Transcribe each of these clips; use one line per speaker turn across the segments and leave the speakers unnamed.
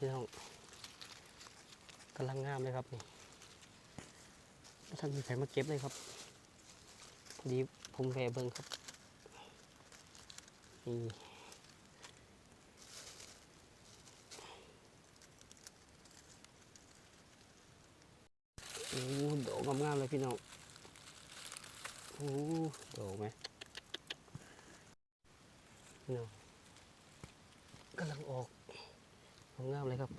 พี่น้องกำลังงามเลยครับนี่ท่านมีใครมาเก็บเลยครับดีผมแวะเบิ่งครับนี่โอ้ดอกงามๆเลยพี่น้องโอ้ดอกไหมพี่น้องกำลังออก งามเลยครับ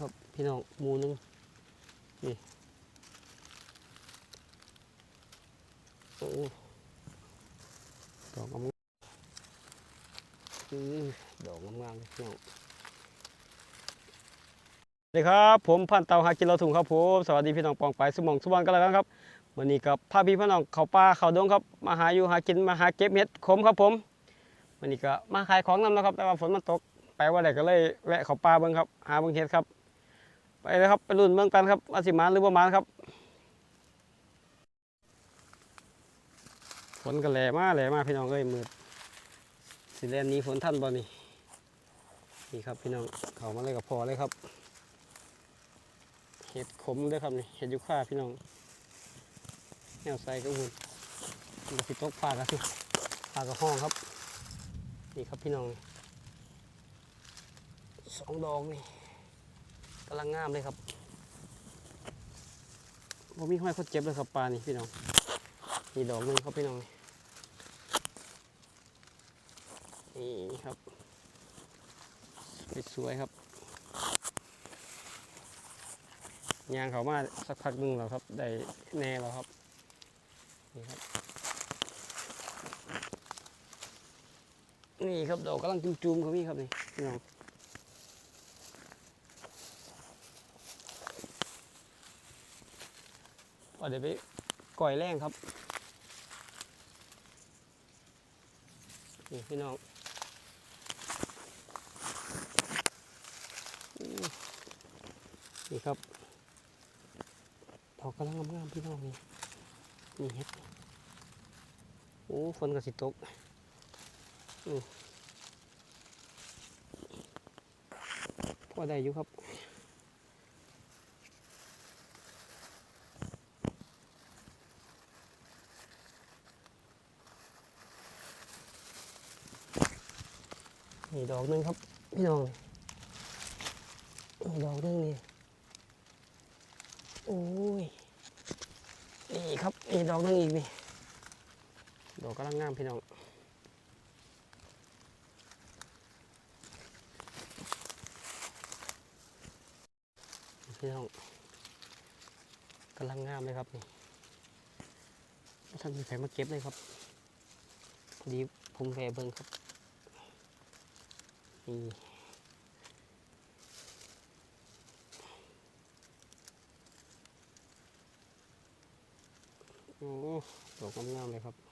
ครับพี่น้องมูหนึงนี่โอ้ดอกงามอดอกงามๆเลยพี่น้องสวัสดีครับผมพันเตาหากินเราถุงครับผมสวัสดีพี่น้องปองไปสมองสุวรรณกันแล้วกันครับวันนี้กับพาพี่พี่น้องเขาป่าเขาดงครับมาหาอยู่หากินมาหาเก็บเห็ดขมครับผมวันนี้ก็มาขายของนำนะครับ แต่ว่าฝนมันตก ไปว่าไหนก็เลยแวะเขาป่าเบิ่งครับ หาเบิ่งเห็ดครับ ไปเลยครับไปรุ่นเมืองกันครับว่าสิมานหรือประมาณครับฝนก็แหล่มาแหล่มาพี่น้องเอ้ยมืดสิแลนนี้ฝนท่านบ่นี่นี่ครับพี่น้องเขามาเลยกับพอเลยครับเห็ดขมด้วยครับนี่เห็ดยุค่าพี่น้องแนวใส่ก็หุ่นมันสิตกปลากันสิปลากระห้องครับ นี่ครับพี่น้อง สองดอกนี่กำลังงามเลยครับผมมีห้อยโคตรเจ็บเลยครับปลานี่พี่น้องมีดอกหนึงครับพี่น้องนี่ครับสวยๆครับยางเขามาสักพักหนึงแล้วครับ ได้แน่แล้วครับนี่ครับ นี่ครับดอกกำลังจุ่มๆครับพี่ครับนี่พี่น้อง ก็เดี๋ยวไปก่อยแรงครับนี่พี่น้องนี่ครับดอกกำลังงามๆพี่น้องนี่นี่เห็ดโอ้ฝนก็สิตกนี่พอได้อยู่ครับ ดอกนึงครับพี่น้องดอกนึงนี่โอ้ยนี่ครับนี่ดอกนึงอีกนี่ดอกกำลังงามพี่น้องพี่น้องกำลังงามเลยครับนี่ท่านมีใครมาเก็บเลยครับ ดีผมแวะเบิ่งครับ นี่โอ้ดอกงามๆเลยครับ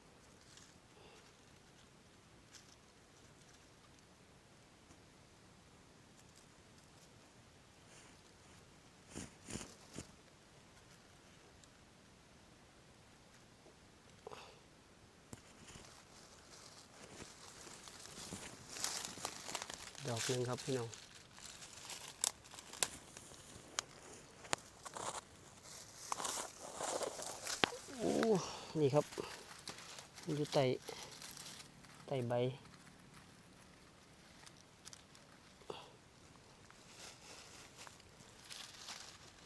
อกหนึ่งครับพี่น้องโอ้นี่ครับอยู่ใต้ใต้ใบ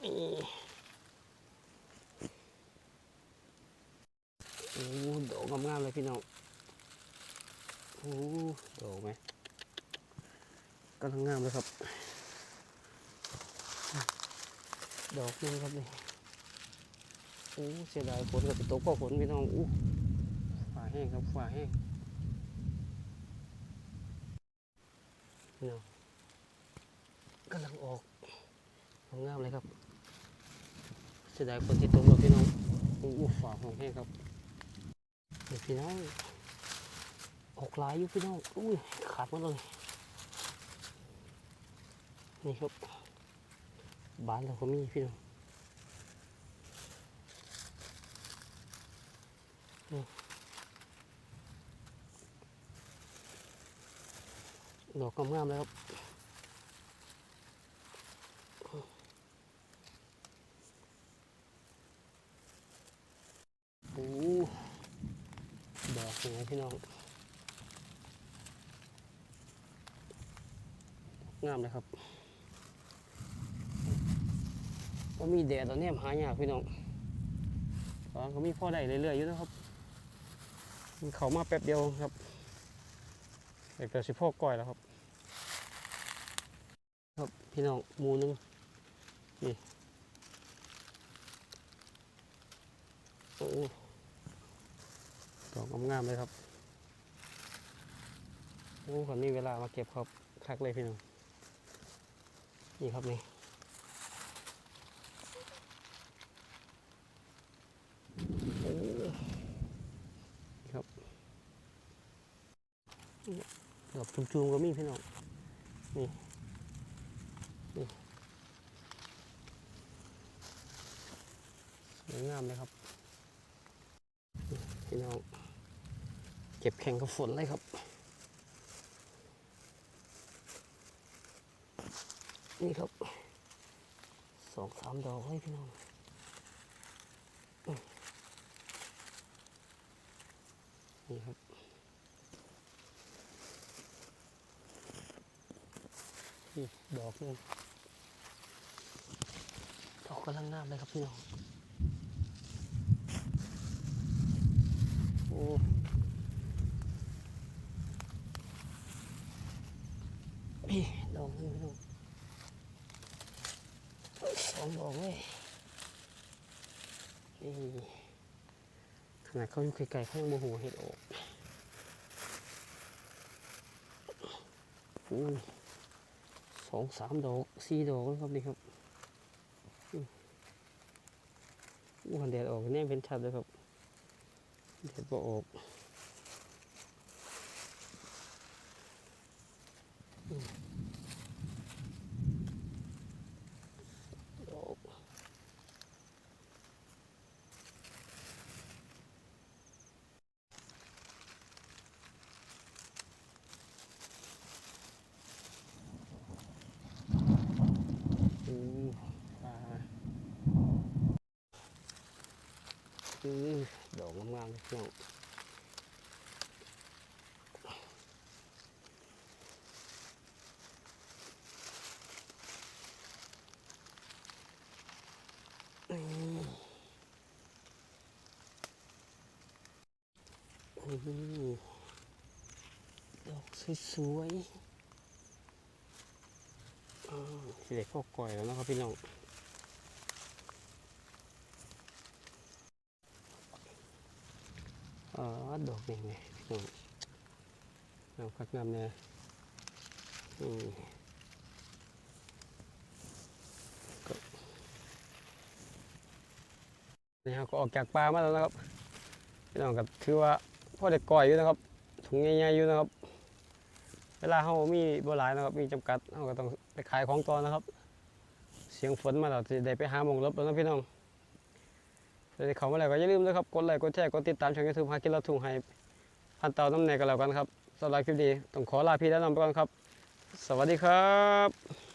นี่โอ้ดอกงามๆเลยพี่น้องโอ้โหดอกไหม กำลังงามเลยครับ ดอกหนึงครับนี่โอ้เสียดายฝนกับตกก็ฝนพี่น้องอู้ฝ่าแห้งครับฝ่าแห้งพี่น้องกำลังออกงามเลยครับเสียดายฝนที่ตกแล้วพี่น้องอู้ฝ่าห้องแห้งครับนี่พี่น้องออกลายอยู่พี่น้องอุ้ยขาดหมดเลย นี่ครับ บ้านเราเขามีพี่น้องดอกกำงามเลยครับโอ้ดอกสวยพี่น้อง งามเลยครับ ก็มีแดดตอนนี้หายากพี่น้องตอนก็มีพ่อได้เรื่อยๆอยู่นะครับมันเขามาแป๊บเดียวครับเด็กเกิดสิพ่อก้อยแล้วครับ ครับพี่น้องมูนึงนี่โอ้ดอกงามๆเลยครับโอ้คนนี้เวลามาเก็บครับคักเลยพี่น้องนี่ครับนี่โอ้นี่ครับ ดอกจุ่มๆก็มีพี่น้อง นี่ นี่สวยงามเลยครับ พี่น้อง เก็บแข่งกับฝนเลยครับ นี่ครับ สองสามดอกเลยพี่น้องนี่ครับ นี่ดอกนึงดอกกำลังงามเลยครับพี่น้องโอ้นี่ดอกนึงพี่น้องสองดอกเลยนี่ขนาดเขาอยู่ไกลๆเขายังโมโหเห็ดอกอุ้ สองสามดอกสี่ดอกแล้วครับนี่ครับวันแดดออกแน่เป็นชัดเลยครับแดดบ่ออกอืมดอก อืมปลา อือดอกงามๆเน้องนี่นี่ดอกสวยๆอ่าสิเด็กพวกก่อยแล้วนะครับพี่น้อง อ๋อดอกนี่ไงพี่น้องเอาพักน้ำเนี่ยอืมก็นี่ครับก็ออกจากป่ามาแล้วนะครับพี่น้องกับถือว่าพ่อเด็กก่อยอยู่นะครับ ถุงใหญ่ๆอยู่นะครับ เวลาเขามีบ่หลายนะครับ มีจำกัดเขาก็ต้องไปขายของต่อนะครับ เสียงฝนมาแล้วจะได้ไปหาหมองลบแล้วนะพี่น้อง ถ้าได้เขามาแล้วก็อย่าลืมนะครับ กดไลค์ กดแชร์ กดติดตามช่องยูทูบหากินเราถูกให้พันเตาน้ำแหนกันแล้วกันครับสำหรับคลิปนี้ต้องขอลาพี่และน้องไปก่อนครับ สวัสดีครับ